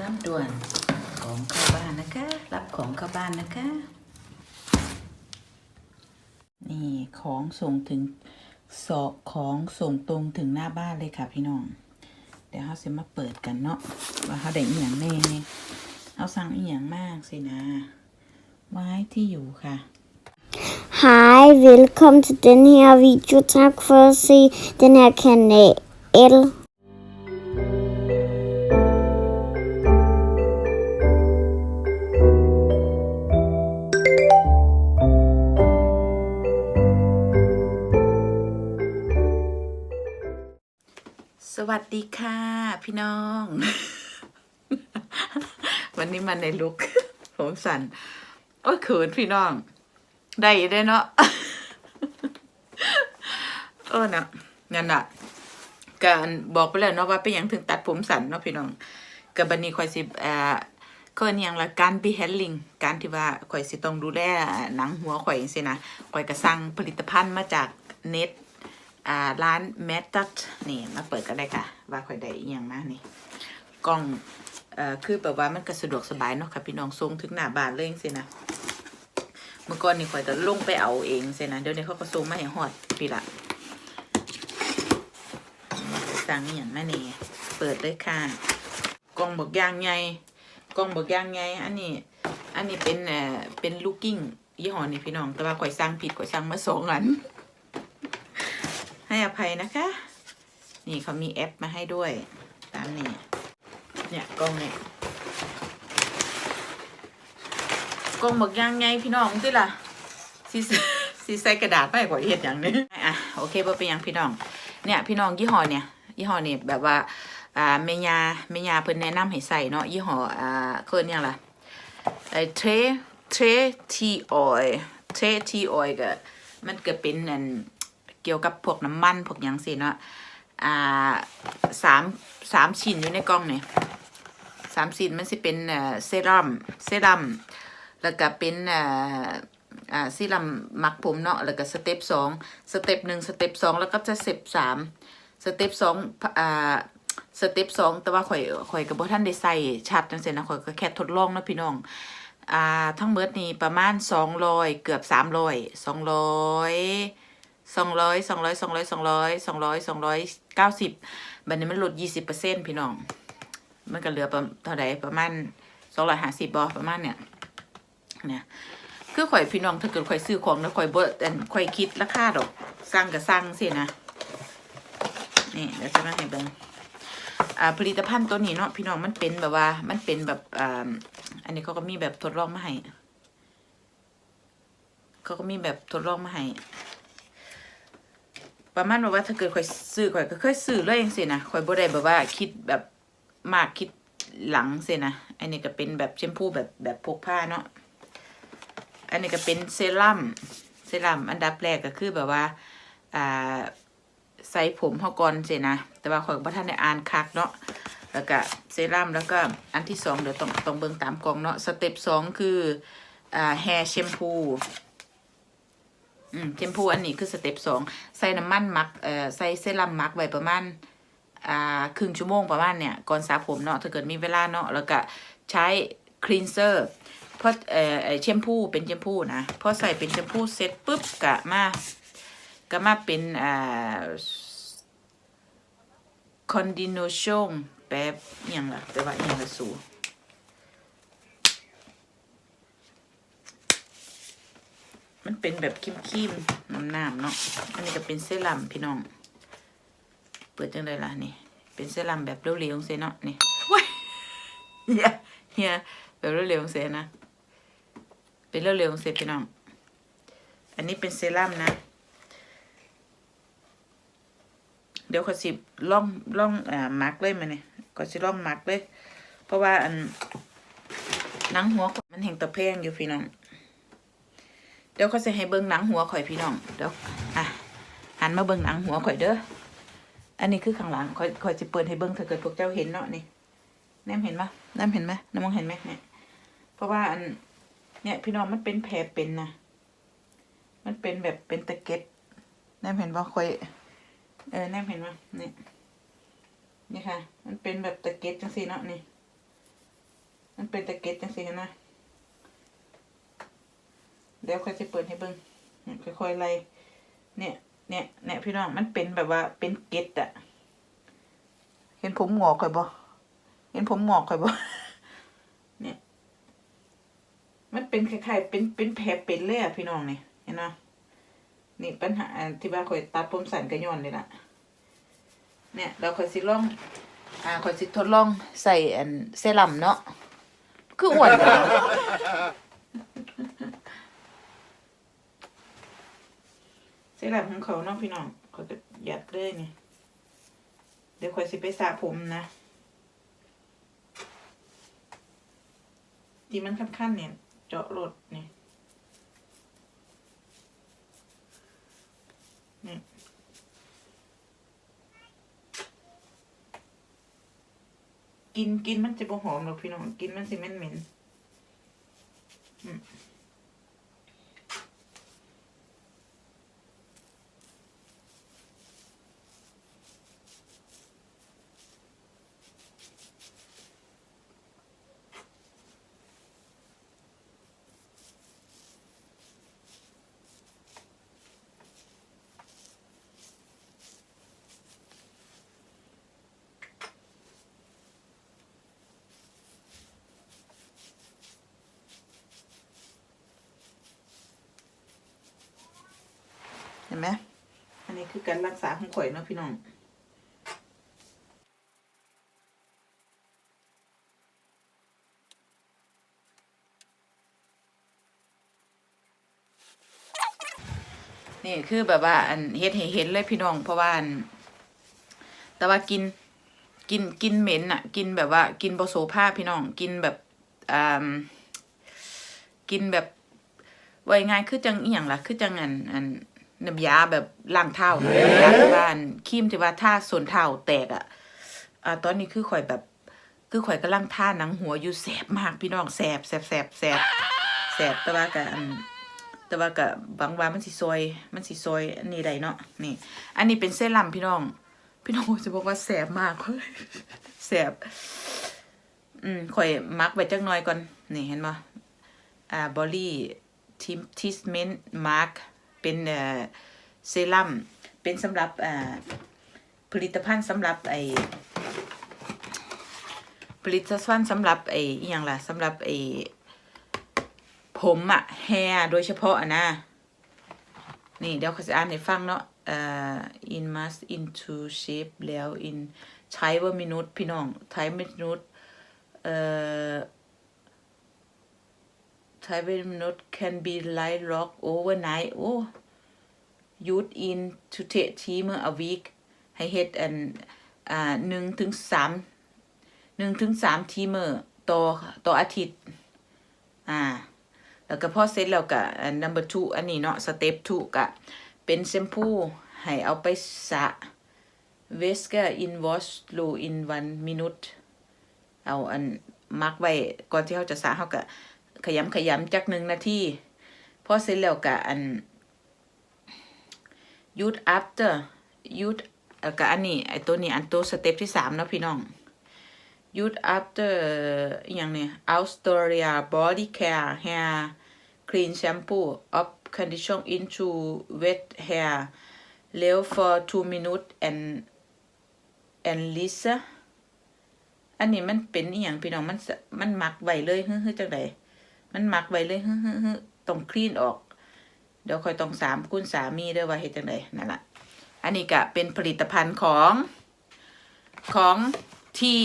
น้ำด่วนของเข้าบ้านนะคะ รับของเข้าบ้านนะคะ นี่ของส่งถึงสอกของส่งตรงถึงหน้าบ้านเลยค่ะพี่น้อง เดี๋ยวเขาจะมาเปิดกันเนาะว่าเขาได้อีหยังแน่เขาสั่งอีหยังมากสินะ ไว้ที่อยู่ค่ะ Hej, velkommen til den her video. Tak for at se den her kanal. วัสดีค่ะ พี่น้อง วันนี้มาในลุก ผมสันโอ้ยเขินพี่น้อง ได้ได้เนาะเออนะนั่นน่ะการบอกไปแล้วเนาะว่าเป็นอย่างถึงตัดผมสันเนาะพี่น้องกับบันนี้คอยสิเอ่อก็อนหยังละการบีแฮนลิงการที่ว่าข่อยสิต้องดูแลหนังหัวข่อยสินะข่อยก็สั่งผลิตภัณฑ์มาจากเน็ต อ่าร้านแมทตันี่มาเปิดกันได้ค่ะ ว่าข่อยได้อีหยังมานี่กล้องเอ่อคือแบบว่ามันก็สะดวกสบายเนาะค่ะพี่น้องส่งถึงหน้าบ้านเลยสินะเมื่อก่อนนี่ข่อยก็ลงไปเอาเองสินะเดี๋ยวนี้เขาก็ส่งมาให้ฮอดพี่ละสั่งอีหยังมานี่เปิดเลยค่ะกล้องบอกยางใหญ่กล้องบอกยางใหญ่อันนี้อันนี้เป็นเอ่อเป็นลูกกิ้งยี่ห้อนี่พี่น้องแต่ว่าข่อยสั่งผิดข่อยสั่งมาสองอัน ให้อภัยนะคะ นี่เขามีแอปมาให้ด้วย ตามนี้ เนี่ยกล้องเนี่ยกล้องบอกยังไงพี่น้องสิล่ะสีสีใส่กระดาษไม่กว่าเห็ดอย่างนี้อะโอเคบ่เป็นยังพี่น้อง เนี่ยพี่น้องยี่ห้อเนี่ยยี่ห้อเนี่ยแบบว่าอ่าเมยาเมยาเพิ่นแนะนำให้ใส่เนาะยี่ห้ออ่าเคินยังล่ะไอ้เทรเทรทีออยเทรทีออยก็มันก็เป็นอัน เกี่ยวกับพวกน้ำมันพวกหยังสิเนาะอ่าสามสามชิ้นอยู่ในกล่องเนี่ยสามชิ้นมันสิเป็นเซรั่มเซรั่มแล้วก็เป็นเอ่ออ่าซีรั่มมักผมเนาะแล้วก็สเต็ปสองสเต็ปหนึ่งสเต็ปสองแล้วก็จะสเต็ปสามสเต็ปสองอ่าสเต็ปสองแต่ว่าข่อยข่อยกับพ่ท่านได้ใส่ชัดจังซี่นะข่อยก็แค่ทดลองนะพี่น้องอ่าทั้งเบิดนี่ประมาณสองร้อยเกือบสามร้อยสองร้อย สองร้อยสองร้อยสองร้อยสองร้อยสองร้อยสองร้อยเก้าสิบบัดนี้มันลดยี่สิบเปอร์เซ็นพี่น้อง มันก็เหลือประเท่าใดประมาณสองร้อยห้าสิบบอประมาณเนี่ยเนี่ยคือข่อยพี่น้องถ้าเกิดข่อยซื้อของแล้วข่อยบ่อันข่อยคิดราคาดอกสร้างก็สร้างสินะนี่เดี๋ยวจะมาให้เบิ่งอ่าผลิตภัณฑ์ตัวนี้เนาะพี่น้องมันเป็นแบบว่า มันเป็นแบบอ่าอันนี้เขาก็มีแบบทดลองมาให้เขาก็มีแบบทดลองมาให้ ประมาณแบบว่าถ้าเกิดข่อยซื้อข่อยก็เคยซื้อเลยอย่างสินะข่อยบ่ได้แบบว่าคิดแบบมากคิดหลังสินะอันนี้ก็เป็นแบบแชมพูแบบแบบพกผ้าเนาะอันนี้ก็เป็นเซรั่มเซรั่มอันดับแรกก็คือแบบว่าอ่าใส่ผมเฮาก่อนสินะแต่ว่าข่อยบ่ทันได้อ่านคักเนาะแล้วก็เซรั่มแล้วก็อันที่สองเดี๋ยวต้องต้องเบิ่งตามกล่องเนาะสเต็ปสองคืออ่าแฮร์แชมพู อืมแชมพูอันนี้คือสเต็ปสองใส่น้ำมันมักเอ่อใส่เซรั่มมักไว้ประมาณอ่าครึ่งชั่วโมงประมาณเนี่ยก่อนสระผมเนาะถ้าเกิดมีเวลาเนาะแล้วก็ใช้คลีนเซอร์เพราะเอ่อแชมพูเป็นแชมพูนะพอใส่เป็นแชมพูเสร็จปุ๊บกะมาก็มาเป็นอ่าคอนดิโนชงแป๊บอย่างละแต่ว่าอย่างละสู มันเป็นแบบคิมคิมๆน้ำน้ำๆเนาะ อันนี้ก็เป็นเซรั่มพี่น้อง เปิดจังไดล่ะนี่ เป็นเซรั่มแบบเร็วๆเซเนาะนี่ว้ายเฮียเฮียแบบเร็วๆเซนะ เป็นเร็วๆเซพี่น้อง อันนี้เป็นเซรั่มนะ เดี๋ยวขอสิล่องล่องอ่ามักเลยมาเนี่ยก็สิล่องมักเลย เพราะว่าอันหนังหัวข่อยมันแห่งตะแพงอยู่พี่น้อง เดี๋ยวเขาจะให้เบิ่งหนังหัวข่อยพี่น้องเดี๋ยวอะหันมาเบิ่งหนังหัวข่อยเด้ออันนี้คือข้างหลังข่อยข่อยจะเปิดให้เบิ่งถ้าเกิดพวกเจ้าเห็นเนาะนี่แนมเห็นปะแนมเห็นไหมน้ำมองเห็นไหมเนี่ยเพราะว่าอันเนี่ยพี่น้องมันเป็นแผลเป็นนะมันเป็นแบบเป็นตะเก็ดแนมเห็นปะข่อยเออแนมเห็นไหมนี่นี่ค่ะ มันเป็นแบบตะเก็ดจังสีเนาะนี่ มันเป็นตะเก็ดจังสินะ เดี๋ยวค่อยจะเปิดให้เบิ่งค่อยๆไล่เนี่ยเนี่ยเนี่ยพี่น้องมันเป็นแบบว่าเป็นเกล็ดอะเห็นผมหงอกค่อยบ่เห็นผมหงอกค่อยบ่เนี่ย มันเป็นคล้ายๆเป็นเป็นแผลเป็นเลยอะพี่น้องเนี่ยเห็นไหมนี่ปัญหาที่ว่าค่อยตัดผมสั้นกระย้อนเลยล่ะ เนี่ยเราค่อยสิลองอ่าค่อยสิทดลองใส่อันเซรั่มเนาะคืออ้วนจัง เซรั่มของเขาเนาะพี่น้องเขาจะหยัดเลยนี่ เดี๋ยวคอยสิไปสระผมนะที่มันขั้นๆเนี่ย เจาะรดนี่นี่กินกินมันจะบ่หอมหรอกพี่น้อง กินมันสิเหม็นเหม็นอืม ไหมอันนี้คือการรักษาของข่อยเนาะพี่น้องนี่คือแบบว่าอันเฮ็ดให้เห็นเลยพี่น้องเพราะว่าอันแต่ว่ากินกินกินเหม็นอะกินแบบว่า กินบโซภาพี่น้องกินแบบอ่ากินแบบว่ายังไงคือจังอีหยังล่ะคือจังอันอัน น้ำยาแบบล้างเท้าน้ำยาที่ว่านครีมที่ว่าท่าส่วนเท้าแตกอะอ่าตอนนี้คือข่อยแบบ คือข่อยกำลังท่าหนังหัวอยู่แสบมากพี่น้องแสบแสบแสบแสบแสบแต่ว่ากันแต่ว่าก็บบางว่ามันสิซอย มันสิซอยอันนี้ได้เนาะนี่ อันนี้เป็นเซรั่มพี่น้อง พี่น้องจะบอกว่าแสบมากเลยแสบอืมข่อยมักไว้จักหน่อยก่อน นี่เห็นบ่อ่าบอลลี่ทิมทิสเมนต์มาร์ก เป็นเซรั่มเป็นสำหรับผลิตภัณฑ์สำหรับไอผลิตภัณฑ์สำหรับไออย่างล่ะสำหรับไอผมอะแฮร์โดยเฉพาะอะนะ นี่เดี๋ยวเขาจะอ่านให้ฟังเนาะเอ่อ in must into shape แล้ว in ใช้ว่ามินุษพี่น้องใช้มินุษเอ่อ ใช้ว่ามินุษ can be light rock overnight โอ้ use in to take timer a week ให้เฮ็ดอันอ่าหนึ่งถึงสามหนึ่งถึงสามทีเมอร์ต่อต่ออาทิตย์ อ่า แล้วก็พอเสร็จแล้วก็อัน number two อันนี้เนาะ step two ก็เป็นแชมพูให้เอาไปสระ whisker in wash low in one minute เอาอันมักไว้ก่อนที่เขาจะสระเขาก็ ขยำขยำจักหนึ่งนาทีพอเสร็จแล้วก็อัน use after use เอ่อก็อันนี้ไอตัวนี้อันตัวสเต็ปที่สามนะพี่น้อง use after อย่างเนี่ย Australia body care hair clean shampoo of condition into wet hair แล้ว for two minutes and and lisa อันนี้มันเป็นอย่างพี่น้องมันมันหมักไว้เลยเฮึ่จังได มันหมักไว้เลยฮึ่ฮึต้องคลีนออก เดี๋ยวค่อยต้องสามคุณสามีเด้อว่าเฮ็ดจังไดนั่นละอันนี้ก็เป็นผลิตภัณฑ์ของของที่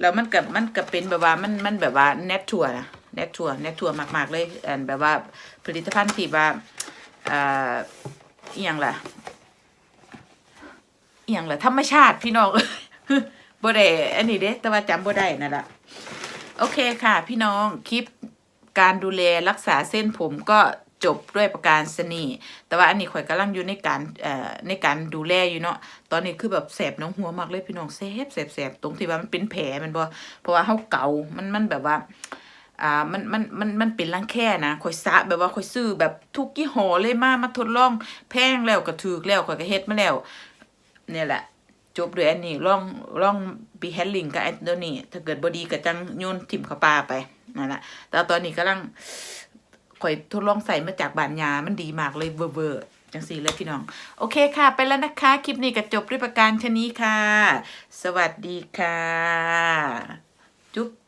แล้วมันกับมันกับเป็นแบบว่ามันมันแบบว่าแนททัวนะแนททัวแนททัวมาก ๆ เลยอันแบบว่าผลิตภัณฑ์ที่ว่าอ่าอย่างล่ะอย่างล่ะธรรมชาติพี่น้องบ่ได้อันนี้เด้แต่ว่าจำบ่ได้นั่นแหละ โอเคค่ะพี่น้องคลิปการดูแลรักษาเส้นผมก็จบด้วยประการสนีแต่ว่าอันนี้ข่อยกำลังอยู่ในการเอ่อในการดูแลอยู่เนาะ ตอนนี้คือแบบแสบน้องหัวมากเลยพี่น้องแสบแสบแสบตรงที่ว่ามันเป็นแผลมันบ่เพราะว่าเฮาเก่ามันมันแบบว่า อ่า มัน มัน มัน มันเป็นรังแค่นะข่อยสะแบบว่าข่อยซื้อแบบทุกยี่ห้อเลยมา มาทดลอง แพงแล้วก็ถูกแล้วข่อยก็เฮ็ดมาแล้ว เนี่ยแหละ จบด้วยอันนี้ลองลองบีแฮนลิงกับแอนโทนีถ้าเกิดบอดีก็จังโยนถิ่มเข้าปลาไปนั่นแหละแต่ตอนนี้กำลังข่อยทดลองใส่มาจากบานยา มันดีมากเลยเวอร์เวอร์จังสีเลยพี่น้อง โอเคค่ะ ไปแล้วนะคะ คลิปนี้ก็จบด้วยประการชนี้ค่ะ สวัสดีค่ะ จุ๊บ